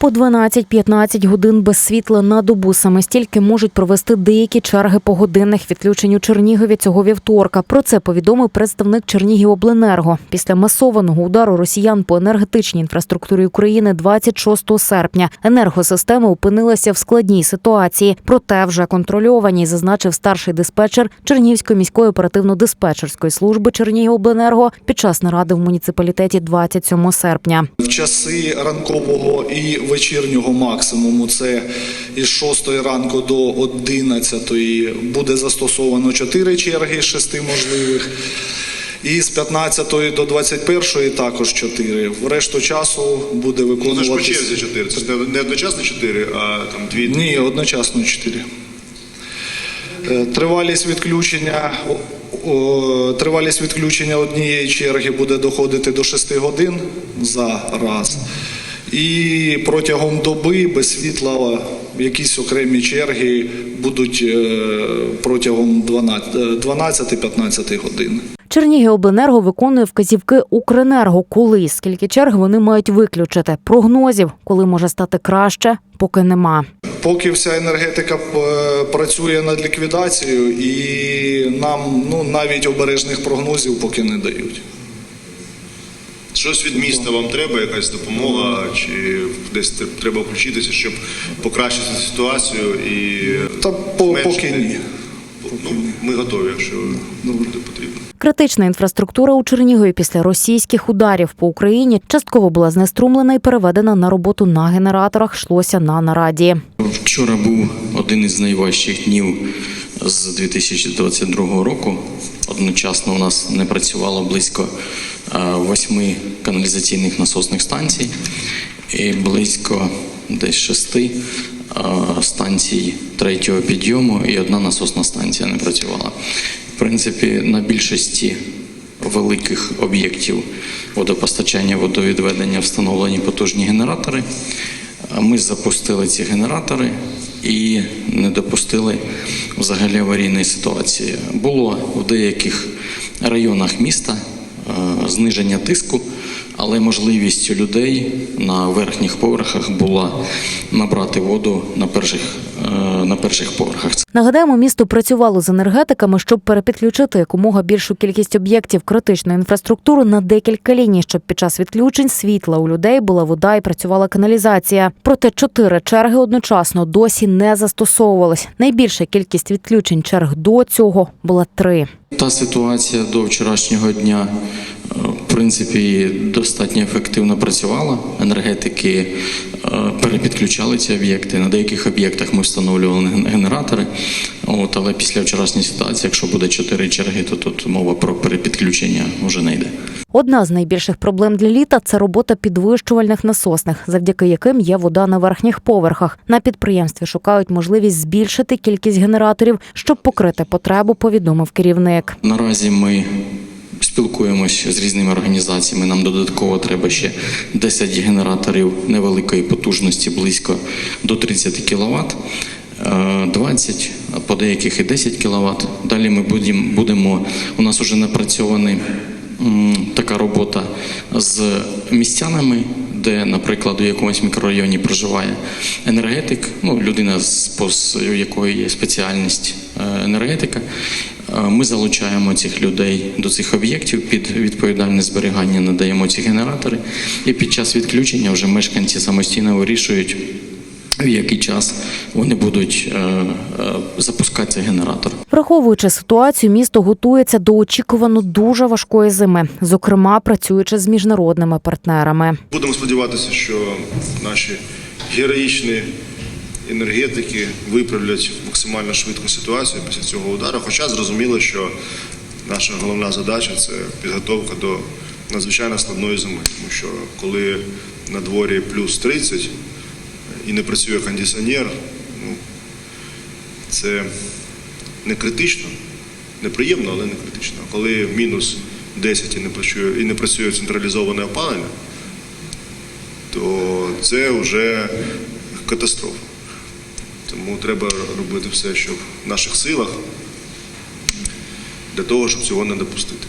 По 12-15 годин без світла на добу саме стільки можуть провести деякі черги погодинних відключень у Чернігові цього вівторка. Про це повідомив представник Чернігівобленерго. Після масованого удару росіян по енергетичній інфраструктурі України 26 серпня енергосистема опинилася в складній ситуації, проте вже контрольованій, зазначив старший диспетчер Чернігівської міської оперативно-диспетчерської служби Чернігівобленерго під час наради в муніципалітеті 27 серпня. В часи ранкового і вечірнього максимуму, це із 6 ранку до 11 буде застосовано 4 черги з 6 можливих. І з 15 до 21 також 4. В решту часу буде Ну, це ж по черзі чотири. Це не- одночасно чотири, а там дві. Ні, одночасно 4. Е, Тривалість відключення, тривалість відключення однієї черги буде доходити до 6 годин за раз. І протягом доби без світла якісь окремі черги будуть е, протягом 12 е, 12-15 годин. Чернігівобленерго виконує вказівки Укренерго, коли і скільки черг вони мають виключити. Прогнозів, коли може стати краще, поки нема. Поки вся енергетика е, працює над ліквідацією, і нам ну навіть обережних прогнозів поки не дають. Щось від міста вам треба, якась допомога, чи десь треба включитися, щоб покращити ситуацію і Та по, зменшити? поки ні. Ну, ми готові, якщо буде потрібно. Критична інфраструктура у Чернігові після російських ударів по Україні частково була знеструмлена і переведена на роботу на генераторах. Йшлося на нараді. Вчора був один із найважчих днів з 2022 року. Одночасно у нас не працювало близько е, восьми каналізаційних насосних станцій і близько десь шести е, станцій третього підйому і одна насосна станція не працювала. В принципі, на більшості великих об'єктів водопостачання, водовідведення встановлені потужні генератори. Ми запустили ці генератори і не допустили взагалі аварійної ситуації. Було в деяких районах міста е, зниження тиску, але можливість людей на верхніх поверхах була набрати воду на перших, на перших поверхах. Нагадаємо, місто працювало з енергетиками, щоб перепідключити якомога більшу кількість об'єктів критичної інфраструктури на декілька ліній, щоб під час відключень світла у людей була вода і працювала каналізація. Проте чотири черги одночасно досі не застосовувались. Найбільша кількість відключень черг до цього була три. Та ситуація до вчорашнього дня, е, принципі, достатньо ефективно працювала. Енергетики е, перепідключали ці об'єкти. На деяких об'єктах ми встановлювали генератори. От, але після вчорашньої ситуації, якщо буде чотири черги, то тут мова про перепідключення вже не йде. Одна з найбільших проблем для літа це робота підвищувальних насосних, завдяки яким є вода на верхніх поверхах. На підприємстві шукають можливість збільшити кількість генераторів, щоб покрити потребу, повідомив керівник. Наразі ми спілкуємося з різними організаціями. Нам додатково треба ще 10 генераторів невеликої потужності, близько до 30 кВт. 20, по деяких і 10 кВт. Далі ми будемо, у нас вже напрацьований така робота з містянами, де, наприклад, у якомусь мікрорайоні проживає енергетик, ну, людина, з якої є спеціальність е, енергетика. Е, Ми залучаємо цих людей до цих об'єктів під відповідальне зберігання, надаємо ці генератори, і під час відключення вже мешканці самостійно вирішують, в який час вони будуть е, е, запускати цей генератор. Враховуючи ситуацію, місто готується до очікувано дуже важкої зими, зокрема працюючи з міжнародними партнерами. Будемо сподіватися, що наші героїчні енергетики виправлять максимально швидку ситуацію після цього удару. Хоча зрозуміло, що наша головна задача це підготовка до надзвичайно складної зими. Тому що коли на дворі плюс 30 і не працює кондиціонер, ну, це не критично, неприємно, але не критично. А коли мінус 10 і не працює, і не працює централізоване опалення, то це вже катастрофа. Тому треба робити все, що в наших силах, для того, щоб цього не допустити.